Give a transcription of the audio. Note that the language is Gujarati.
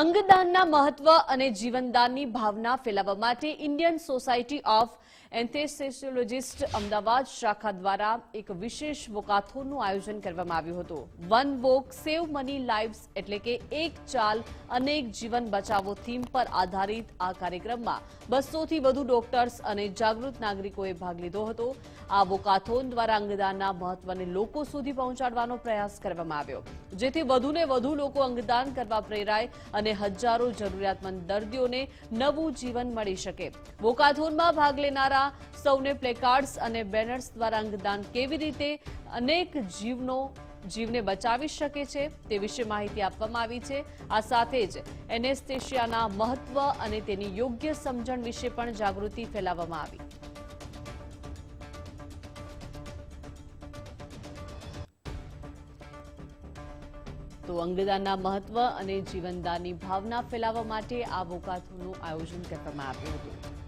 અંગદાનના મહત્વ અને જીવનદાનની ભાવના ફેલાવવા માટે Indian society of anaesthesiologist Ahmedabad શાખા દ્વારા એક વિશેષ વોકાથોનનું આયોજન કરવામાં આવ્યું હતું. One walk, save many lives એટલે કે એક ચાલ, અનેક જીવન બચાવો થીમ પર આધારિત આ કાર્યક્રમમાં બસોથી વધુ ડોક્ટર્સ અને જાગૃત નાગરિકોએ ભાગ લીધો હતો. આ વોકાથોન દ્વારા અંગદાનના મહત્વને લોકો સુધી પહોંચાડવાનો પ્રયાસ કરવામાં આવ્યો. જેથી વધુને વધુ લોકો અંગદાન કરવા પ્રેરાય અને હજારો જરૂરિયાતમંદ દર્દીઓને નવું જીવન મળી શકે. વોકાથોનમાં ભાગ લેનારા સૌને પ્લેકાર્ડ્સ અને બેનર્સ દ્વારા અંગદાન કેવી રીતે અનેક જીવનો જીવને બચાવી શકે છે તે વિશે માહિતી આપવામાં આવી છે. આ સાથે જ એનેસ્થેશિયાના મહત્વ અને તેની યોગ્ય સમજણ વિશે પણ જાગૃતિ ફેલાવવામાં આવી. તો અંગદાનના મહત્વ અને જીવનદાનની ભાવના ફેલાવવા માટે આ વોકાથોનનું આયોજન કરવામાં આવ્યું હતું.